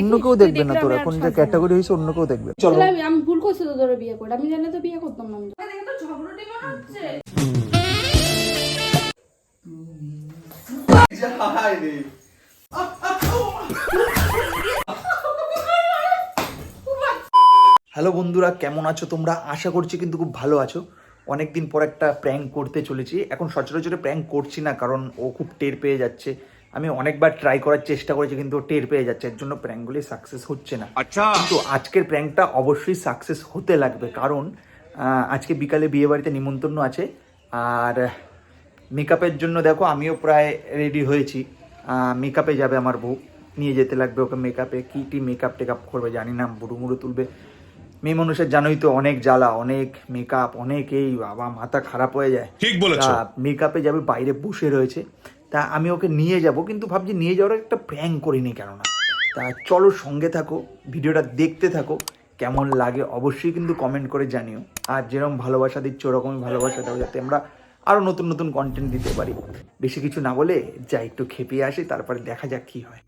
অন্য কেউ দেখবে না তোর এখন যে ক্যাটাগরি হয়েছে অন্য কেউ দেখবে চলো। আমি আমি ভুল করছি তো তোরে বিয়ে করে। আমি জানলে তো বিয়ে করতাম না আমি। দেখে তো ঝগড়াটি মনে হচ্ছে। হ্যালো বন্ধুরা কেমন আছো তোমরা? আশা করছি কিন্তু খুব ভালো আছো। অনেকদিন পর একটা প্র্যাঙ্ক করতে চলেছি। এখন সচরাচর প্র্যাঙ্ক করছি না কারণ ও খুব টের পেয়ে যাচ্ছে। আমি অনেকবার ট্রাই করার চেষ্টা করেছি কিন্তু টের পেয়ে যাচ্ছে এর জন্য প্র্যাঙ্কগুলি সাকসেস হচ্ছে না। আচ্ছা। কিন্তু আজকের প্র্যাঙ্কটা অবশ্যই সাকসেস হতে লাগবে কারণ আজকে বিকালে বিয়ে বাড়িতে নিমন্ত্রণ আছে আর মেকআপের জন্য দেখো আমিও প্রায় রেডি হয়েছি। মেকআপে যাবে আমার বউ নিয়ে যেতে লাগবে ওকে মেকআপে কী টি মেকআপ টেকআপ করবে জানি না বুড়ো মুড়ো তুলবে। মেয়ে মানুষের জানোই তো অনেক জ্বালা অনেক মেকআপ অনেক এই বাবা মাথা খারাপ হয়ে যায়। ঠিক বলেছ। মেকআপে যাবে বাইরে বসে রয়েছে। তা আমি ওকে নিয়ে যাব, কিন্তু ভাবছি নিয়ে যাওয়ার একটা প্র্যাঙ্ক করিনি কেননা। তা চলো সঙ্গে থাকো, ভিডিওটা দেখতে থাকো, কেমন লাগে অবশ্যই কিন্তু কমেন্ট করে জানিও। আর যেরকম ভালোবাসা দিচ্ছ, ওরকমই ভালোবাসা দাও, যাতে আমরা আরও নতুন নতুন কন্টেন্ট দিতে পারি। বেশি কিছু না বলে যাই একটু খেপিয়ে আসি, তারপরে দেখা যাক কি হয়।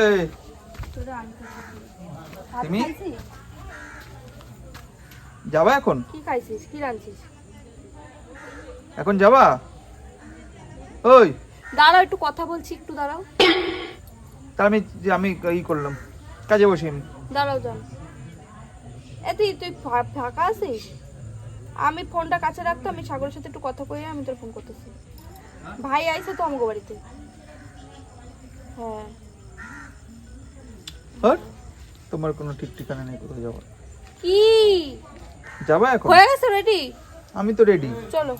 এই! তুমি? যাবা এখন? কি খাইছিস? কি রাঁধছিস? এখন যাবা? ওই। দাঁড়াও একটু কথা বলছি একটু দাঁড়াও। তা আমি যে আমি ই করলাম। কাজে বসি আমি। দাঁড়াও যান এ তুই তুই ফাঁকা আছিস? আমি ফোনটা কাছে রাখতো আমি সাগরের সাথে একটু কথা কই আমি তোর ফোন করতেছি। ভাই আইছে তো আমাকে বাড়িতে। হ্যাঁ। আর তোমার কোনো ঠিক ঠিকানা নেই কোথাও যাবার কি? যাবা এখন? হয়ে গেছে রেডি আমি তো রেডি চলো।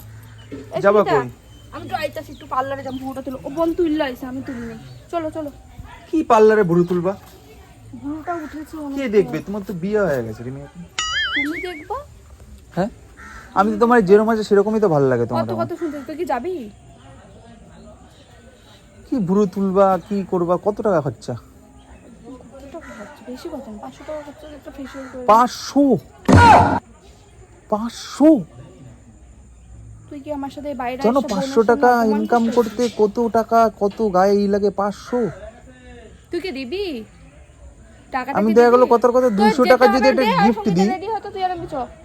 যাবা কই? আমি তো আইতাছি একটু পার্লারে যাব ফোনটা তুলো। ও বোন তুললে আইছে আমি তুলিনি। চলো চলো। কি পার্লারে ভুরু তুলবা? ভুলটা উঠেছে কে দেখবে? তোমার তো বিয়ে হয়ে গেছে রিমি তুমি দেখবা? হ্যাঁ? আমি তো তোমার যেরকম আছে সেরকমই তো ভালো লাগে তোমার কত কত শুনতে তুই কি যাবি? কি ভুরু তুলবা কি করবা কত টাকা খরচ? বেশি কত পাঁচশো টাকা খরচ একটা ফেসিয়াল করে পাঁচশো? পাঁচশো? তুই কি আমার সাথে বাইরে জানো পাঁচশো টাকা ইনকাম করতে কত টাকা কত গায়ে ই লাগে? পাঁচশো? তুই কি দিবি? আমি দেখা গেলো? কথার কথা দুইশো টাকা যদি একটা গিফট দিই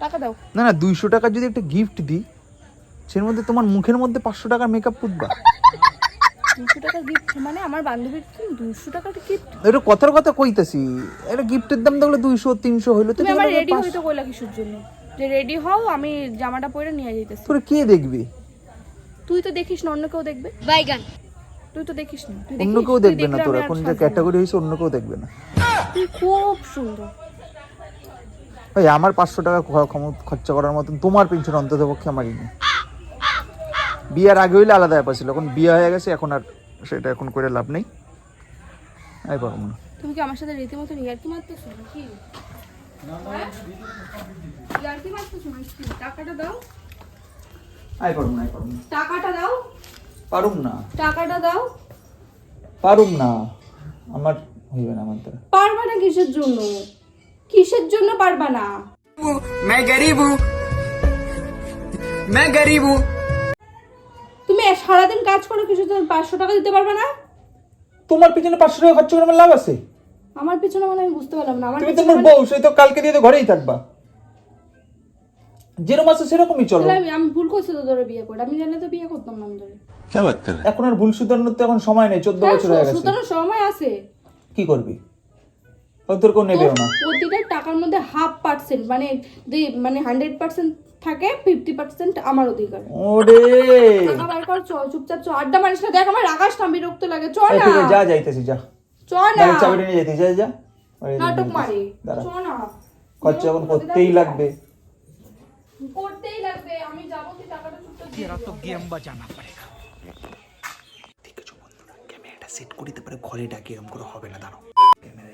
টাকা না না দুইশো টাকার যদি একটা গিফট দিই সের মধ্যে তোমার মুখের মধ্যে পাঁচশো টাকার মেকআপ পুতবা। দুশো টাকা গিফট মানে আমার বান্ধবীর দুশো টাকার গিফট এটা কথার কথা কইতাছি। এটা গিফটের দাম দেখলে দুইশো তিনশো হইল। তুমি আমার রেডি পাঁচশো। হইতে কইলা কিসের জন্য? যে রেডি হও আমি জামাটা পরে নিয়ে যাইতেছি। তোরে কে দেখবে? তুই তো দেখিস না অন্য কেউ দেখবে? বাইগান। তুই তো দেখিস না। অন্য কেউ দেখবে না তোর। এখন যে ক্যাটাগরি হয়েছে অন্য কেউ দেখবে না। তুই খুব সুন্দর। ভাই আমার পাঁচশো টাকা খরচা করার মতন তোমার পেনশন অন্তত পক্ষে আমারই নেই। বিয়ের আগে হইলে আলাদা ব্যাপার ছিল এখন বিয়ে হয়ে গেছে এখন আর সেটা এখন করে লাভ নেই আমি পারবো না তুমি কি আমার সাথে রীতিমতো ইয়ার্কি মারতেছো নাকি হ্যাঁ? ইয়ার্কি মারতেছো নাকি টাকাটা দাও আমি পারবো না আমি পারবো না টাকাটা দাও পারুম না টাকাটা দাও পারুম না আমার হইবে না আমার দ্বারা পারবা না কিসের জন্য কিসের জন্য পারবা না मैं गरीब हूँ मैं गरीब हूँ সারাদিন কাজ কিছু পাঁচশো টাকা দিতে পারবে না? তোমার পিছনে পাঁচশো টাকা খরচ করে আমার লাভ আছে? আমার পিছনে মানে আমি বুঝতে পারলাম না আমার তুমি তোমার মানে বউ তো কালকে দিয়ে তো ঘরেই থাকবা। যেরকম আছে সেরকমই চলো। আমি ভুল করছি তো ধরে বিয়ে করে আমি জানি তো বিয়ে করতাম না আমি ধরে। এখন আর ভুল সুধারণের তো এখন সময় নেই চোদ্দ হ্যাঁ, বছর হয়ে গেছে। সময় আছে। কি করবি? তোর কেউ নেবেও না। প্রতিটা টাকার মধ্যে হাফ পার্সেন্ট মানে মানে হান্ড্রেড পার্সেন্ট থাকে ফিফটি পার্সেন্ট আমার অধিকার। ওরে! টাকা বার কর চুপচাপ চ আড্ডা মারিস না দেখ আমার আকাশ না বিরক্ত লাগে। চ না। ঠিক আছে, যা যাইতেছি যা। চ না। চাবিটা নিয়ে যেতে যা যা। নাটক মারি। চ না। খরচা এখন করতেই লাগবে। করতেই লাগবে। আমি যাব তুই টাকাটা চুপচাপ দিয়ে দিবি। দেখেছ বন্ধুরা ক্যামেরাটা সেট করে তারপরে ঘরে ডাকি এরকম করে হবে না দাঁড়াও। ক্যামেরা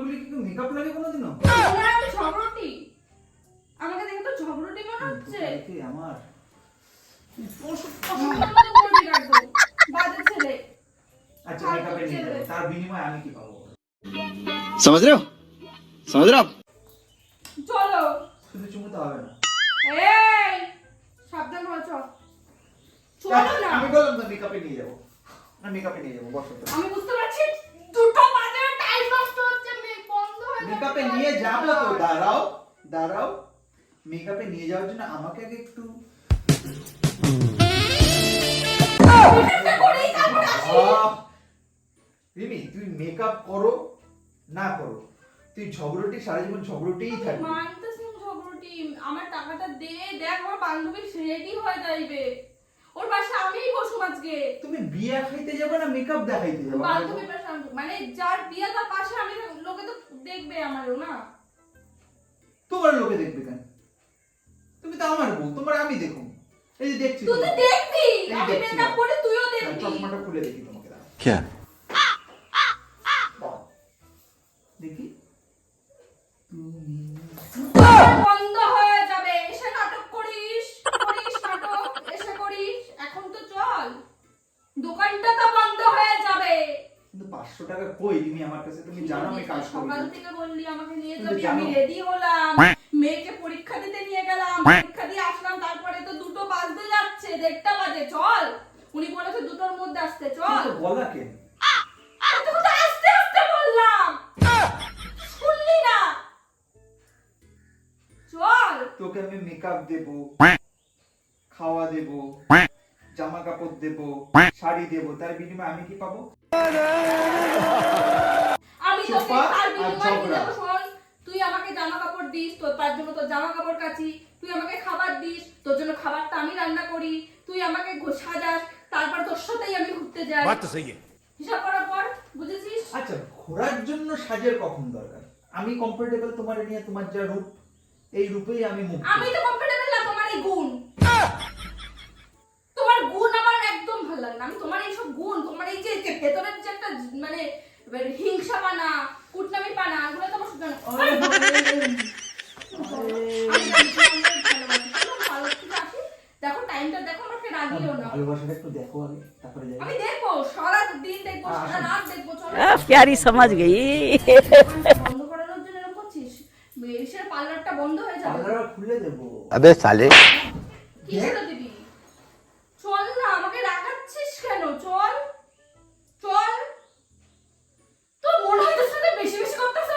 ঝগড়টি মারগুলি কি মেকআপ লাগে কোনোদিনও মনে হয় আমি ঝগড়টি আমাকে দেখে তো ঝগড়টি মনে হচ্ছে একে আমার অসম্মানের মতো করবি না একদম। বাজে ছেলে আচ্ছা আর মেকআপে নিয়ে ছেলে। যাবো তার বিনিময়ে আমি কি পাবো समझ रहे हो समझ रहे हो आप চলো শুধু চুমুতে হবে না এই সাবধান হয়ে চল চলো না আমি বললাম তো মেকআপে নিয়ে যাবো আমি মেকআপে নিয়ে যাবো বসো তো আমি বুঝতে পারছি দুটো বাজে টাইম নষ্ট মেকআপে নিয়ে যাব তো, দাঁড়াও দাঁড়াও। মেকআপে নিয়ে যাওয়ার জন্য আমাকে আগে একটু! রিমি তুই মেকআপ করো, না করো। তুই ঝগড়টি, সারা জীবন ঝগড়টেই থাকবি। মানতেছ না ঝগড়টি। আমার টাকাটা দে, দেখ, আমার বান্ধবী রেডি হয়ে যাইবে। ওর বাসা আমিই বসুম আজকে। তুমি বিয়া খাইতে যাবে না মেকআপ দেখাইতে যাবে? বান্ধবীর পাশে আমি- মানে যার বিয়া তার পাশে আমি লোকে তো দেখবে আমারও না? তোমার লোকে দেখবে কেন? তুমি তো আমার বউ তোমার আমি দেখুন। এই যে দেখছি তুই তো দেখবি আমি মেকআপ করে তুইও দেখবি। চশমাটা খুলে দেখি তোমাকে দাও क्या উনি বলেছে দুটোর মধ্যে আসতে চল। বলা আর তোকে আমি মেকআপ দেব খাওয়া দেব জামা কাপড় দেব শাড়ি দেব তার বিনিময়ে আমি কি পাবো? আমি তোকে তার বিনিময়ে কি ঝগড়া। দেবো শোন। তুই আমাকে জামা কাপড় দিস তোর তার জন্য তোর জামা কাপড় কাচি তুই আমাকে খাবার দিস তোর জন্য খাবারটা আমি রান্না করি তুই আমাকে সাজাস তারপর তোর সাথেই আমি ঘুরতে যাই। বাত সেই হিসাব করার পর বুঝেছিস? আচ্ছা ঘোরার জন্য সাজের কখন দরকার? আমি কমফোর্টেবল তোমার নিয়ে তোমার যা রূপ এই রূপেই আমি মুক্ত আমি তো কমফোর্টেবল না তোমার এই গুণ। তোমার গুণ আমার একদম ভালো লাগে না। আমি তোমার এই সব গুণ তোমার এই যে ভেতরের যে একটা মানে হিংসা পানা কুটনামি পানা এগুলো তো আমার শুধু না দেখো টাইমটা দেখো আমাকে রাগিও না। ভালোবাসাটা একটু দেখো আগে তারপরে যাই। আমি দেখব সারা দিন দেখব সারা রাত দেখব চলো। প্যারি সমাজ গই। বন্ধ করানোর জন্য এরকম করছিস? মেয়ের পার্লারটা বন্ধ হয়ে যাবে। পার্লার খুলে দেবো। আবে সালে। কি করে দিবি চল না আমাকে রাগাচ্ছিস কেন? চল চল। তো মনে হয় তোর সাথে বেশি বেশি করতেছ?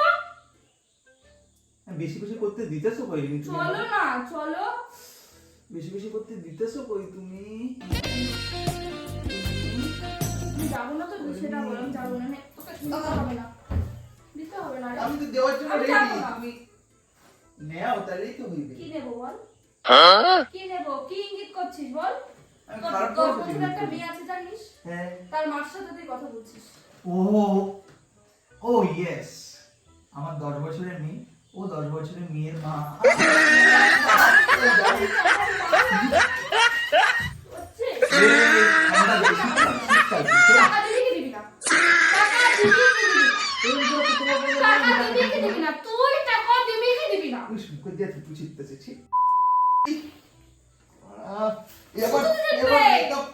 বেশি বেশি করতে দিতেছো কই? চলো না চলো। বেশি বেশি করতে দিতেছো কই? তুমি যাব না তো সেটা বললাম যাব না হ্যাঁ, দিতে হবে না। দিতে হবে না আমি তো দেওয়ার জন্য রেডি তুমি নেও তাহলেই তো হইবে কি নেব বল? কি নেব? কি ইঙ্গিত করছিস বল। একটা মেয়ে আছে জানিস? হ্যাঁ। তার মার সাথে তুই কথা বলছিস। ও ও ইয়েস আমার দশ বছরের মেয়ে। ও দশ বছরের মেয়ের মা।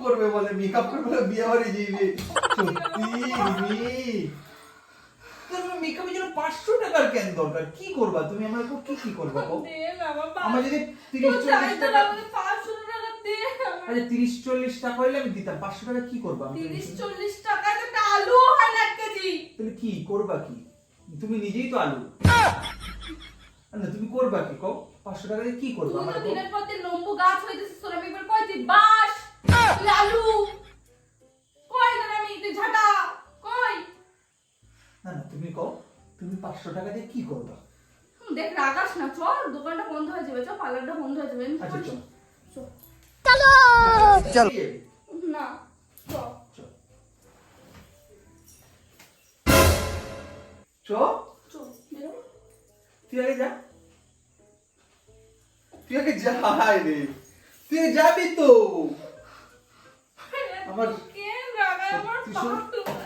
করবে বলে মেকআপ করবে বিয়ে বাড়ি যাইবে। সত্যি মেকআপের জন্য পাঁচশো টাকার কেন দরকার? কি করবা? তুমি আমার কি কি করবা বাবা আমার যদি তিরিশ চল্লিশ টাকা টাকা তিরিশ চল্লিশ টাকা হইলে আমি দিতাম পাঁচশো টাকা কি করবা? তিরিশ চল্লিশ টাকায় তো একটা আলু হয় না কেজি। তাহলে কি করবা কি? তুমি নিজেই তো আলু। না তুমি করবা কি? কও পাঁচশো টাকা দিয়ে কি করবা আমার দিনের পর দিন লম্বু গাছ হইতেছিস তোর আমি একবার কই বাস আলু। কই তোর আমি তুই ঝাঁটা। না না তুমি কও তুমি পাঁচশো টাকা দিয়ে কি করবা? দেখ রাগাস না চল দোকানটা বন্ধ হয়ে যাবে চল পার্লারটা বন্ধ হয়ে যাবে আচ্ছা চল। চল। চল! না চল। চল। চল। তুই আগে যা। তুই আগে যা রে। তুই যাবি তো। আমার কেন রাগায় আমার সত্যি শুন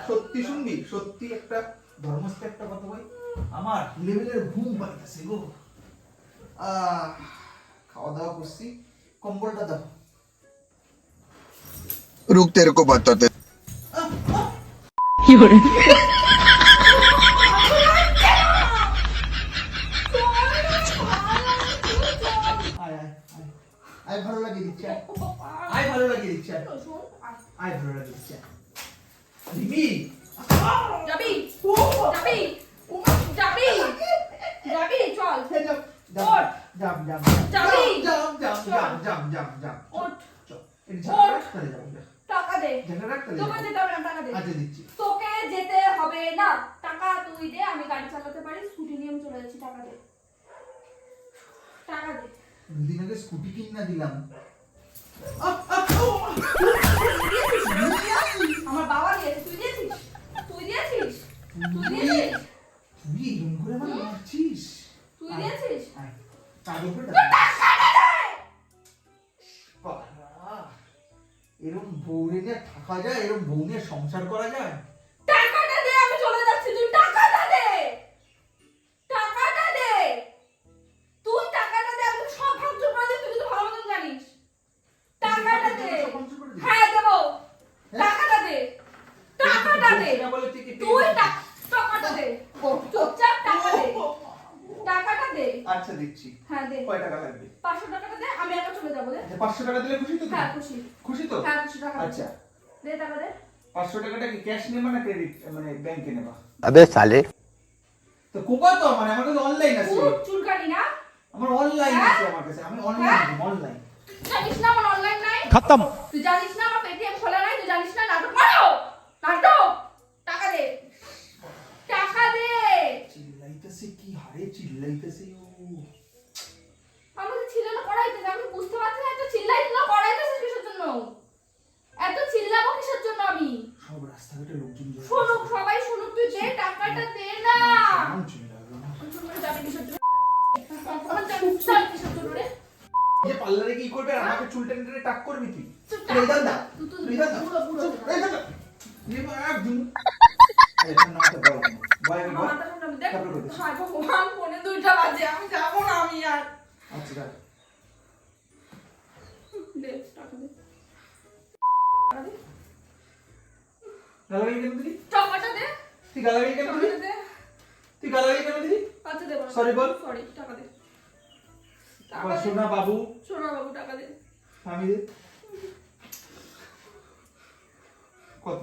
সত্যি শুনবি? সত্যি একটা ধর্মস্থ একটা কথা বলি আমার লেভেলের ঘুম পাইতেছে গো আহ, খাওয়া দাওয়া করছি কম্বলটা দাও रुक तेरे को बताते আয় আয় আয় আয় ভালো লাগে দিচ্ছে আয়। আয় ভালো লাগে দিচ্ছে আয়। শোন, আয়। আয় ভালো লাগে দিচ্ছে আয়। রিমি যাবি? যাবি? যাবি? যাবি? চল। ওঠ। জাম জাম যাবি? জাম জাম চল। জাম জাম জাম জাম ওঠ। ওঠ। ঝাঁটা রাখতে যাব টাকা দে। তোকে যেতে হবে না টাকা দে। আচ্ছা দিচ্ছি। তোকে যেতে হবে না। টাকা তুই দে আমি গাড়ি চালাতে পারি স্কুটি নিয়ে চলে যাচ্ছি টাকা দে। টাকা দে। দুদিন আগে স্কুটি কিনা দিলাম। বউ নিয়ে সংসার করা যায় টাকাটা দে আমি চলে যাচ্ছি তুই টাকাটা দে টাকাটা দে তুই টাকাটা দে আমি সব করে তুই ভালো মতন জানিস টাকাটা দে? হ্যাঁ দেবো টাকাটা দে টাকাটা দে তুই টাকাটা দে চুপচাপ টাকা দে টাকাটা দে আচ্ছা দিচ্ছি হ্যাঁ দে কয় টাকা লাগবে পাঁচশো টাকাটা দে আমি একা চলে যাব আচ্ছা পাঁচশো টাকা দিলে খুশি তো হ্যাঁ খুশি খুশি তো হ্যাঁ খুশি টাকা আচ্ছা দে টাকা দে পাঁচশো টাকাটা কি ক্যাশ নেবা না ক্রেডিট মানে ব্যাংকে নেবা? আবে সালে। তো কোপা তো? মানে আমার অনলাইন আছে। চুলকানি না? আমার অনলাইন হ্যাঁ? আছে আমার কাছে। আমি অনলাইন হ্যাঁ? অনলাইন জানিস না আমার অনলাইন নাই? খতম। তুই জানিস না আমার পেটিএম খোলা নাই? তুই জানিস না নাটক? মারো! কাটো টাকা দে। টাকা দে। চিল্লাইতেছে কি হারে? চিল্লাইতেছে ও। রাস্তাঘাটে লোকজন শুনুক সবাই শুনুক তুই দে টাকাটা দে না। পার্লারে কি করবে আমাকে চুল টেনে টেনে টাক করবি তুই? দা দা দা। একদম। দেখ। হায় ভগবান ফোনে দুইটা বাজে আমি যাব না আমি আর। আচ্ছা দাঁড়া। দে টাকা দে টাকা দে গালাগালি কেন দিলি? টাকাটা দে। তুই গালাগালি কেন দিলি? তুই গালাগালি কেন দিলি? আচ্ছা দেবো Sorry বল। সরি টাকা দে। টাকা সোনা বাবু। সোনা বাবু টাকা দে। আমি দে। কত?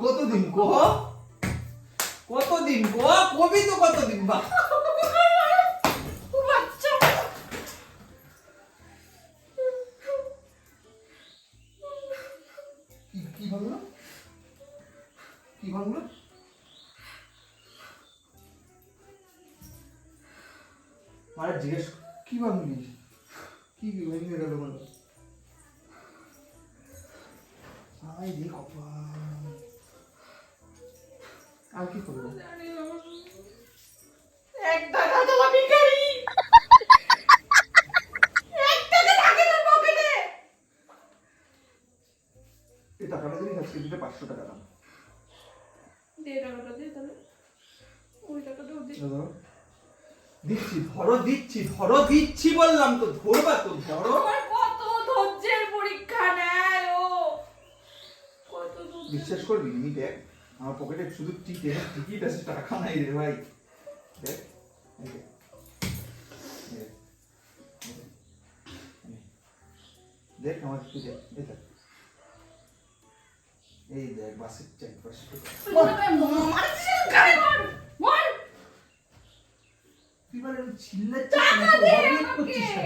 কতদিন? কো কতদিন? কো কবি তো কতদিন? বা মারা জিজ্ঞেস কি ভাঙলি কি কি ভেঙে গেল বলো? আই রে কপাল। আর কি করব? এক টাকা তোলা ভিখারি এই টাকাটা দিতে পাঁচশো টাকা দাম দে টাকাটা দে তাহলে ওই টাকাটাও দে ধরো। দিচ্ছি ধরো দিচ্ছি ধরো দিচ্ছি বললাম তো ধরবা তো ধরো। আমার কত ধৈর্যের পরীক্ষা নেয় ও? কত বিশ্বাস করবি নি দেখ আমার পকেটে শুধু টিকে টিকিট আছে টাকা নাই রে ভাই। দেখ দেখ। আমার তুই দেখ এই দেখ। এই দেখ বাসের চাই পাঁচশো টাকা মারছিস গাড়ি মর মর তুই মানে চিল্লাচ্ছিস টাকা?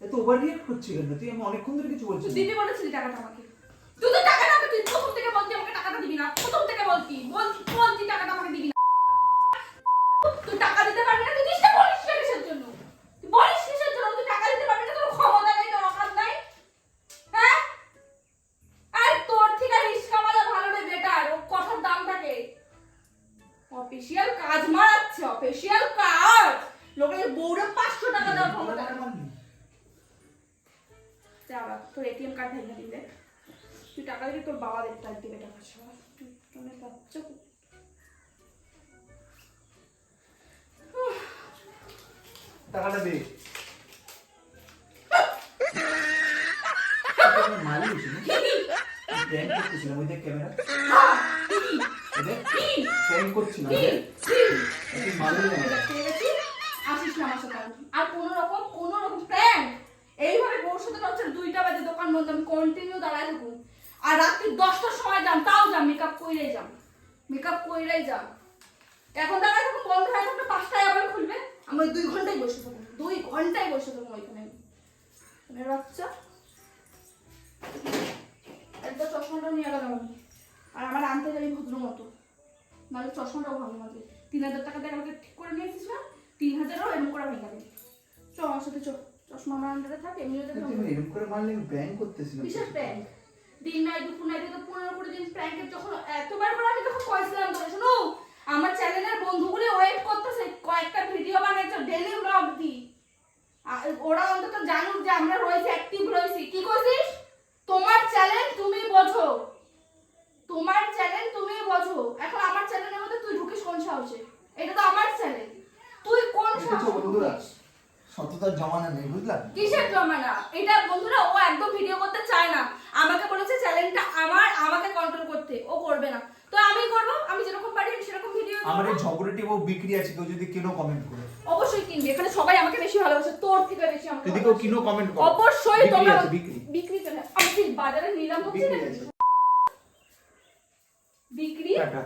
এত? ওভাররিয়েক্ট করছিস কেন? তুই আমি অনেকক্ষণ ধরে কিছু বলছিস তুই বলেছিলি টাকাটা আমাকে। তুই তো টাকাটা আমাকে তুই প্রথম থেকে বলতি আমাকে টাকাটা দিবি না। প্রথম থেকে বলতি। বলতি বলতি টাকাটা আমাকে দিবি না। তুই টাকা দিতে পারবি না তুই দিস না তোর বাবা দেখতে দিবে টাকা বাচ্চা টাকাটা দে। আর। কোনো রকম কোনো রকম এইভাবে বউর সাথে দুইটা বাজে দোকান বন্ধ আমি কন্টিনিউ দাঁড়ায় থাকুন। আর রাত্রি দশটার সময় যান তাও যান মেকআপ কইরাই যান। মেকআপ কইরাই যান। এখন দাঁড়ায় থাকুন বন্ধ হয়ে থাকবে পাঁচটায় আবার খুলবে। আমি দুই ঘন্টায় বসে থাকুন দুই ঘন্টায় বসে থাকুন ওইখানে মানে বাচ্চা একবার চশমাটা নিয়ে গেলাম আমি। আর আমার আনতে যাবি ভদ্র মতো। নাহলে চশমাটাও ভালো লাগে। তিন হাজার টাকা দিয়ে আমাকে ঠিক করে নিয়েছিস না? তিন হাজারও এরকম করে ভেঙে দেবে চ আমার সাথে চ চশমা আমার আন্ডারে থাক এরকম করে মারলে ব্যাংক করতেছিলাম। বিশেষ প্র্যাঙ্ক দিন নাই দুপুর নাই তো পনেরো কুড়ি দিন প্র্যাঙ্কের যখন এতবার করে আমি তখন কয়েছিলাম ধরে শোনো আমার চ্যানেলের বন্ধুগুলি ওয়েট করতেছে কয়েকটা ভিডিও বানাইছো ডেলি ব্লগ দি। ওরা অন্তত জানুক যে আমরা রয়েছি অ্যাক্টিভ রয়েছি। কি করছিস তোমার চ্যানেল তুমি বোঝো। তোমার চ্যানেল তুমি বোঝো। এখন আমার চ্যানেলের মধ্যে তুই ঢুকিস কোন সাহসে? এটা তো আমার চ্যানেল তুই কোন সাহসে বন্ধুরা সততার জমানা নেই বুঝলা? কিসের জমানা? এটা বন্ধুরা ও একদম ভিডিও করতে চায় না। আমাকে বলেছে চ্যানেলটা আমার আমাকে কন্ট্রোল করতে। ও করবে না। তো আমি করব আমি যেরকম পারি আমি সেরকম ভিডিও আমার এই ঝগড়াটি ও বিক্রি আছে কেউ যদি কেন কমেন্ট করে। অবশ্যই কিনবে। এখানে সবাই আমাকে বেশি ভালোবাসে তোর থেকে বেশি আমাকে যদি কেউ কিনো কমেন্ট করে। অবশ্যই তোমরা বিক্রি। বিক্রি চলে আমি বাজারে নিলাম হচ্ছে না বিক্রি? টাটা।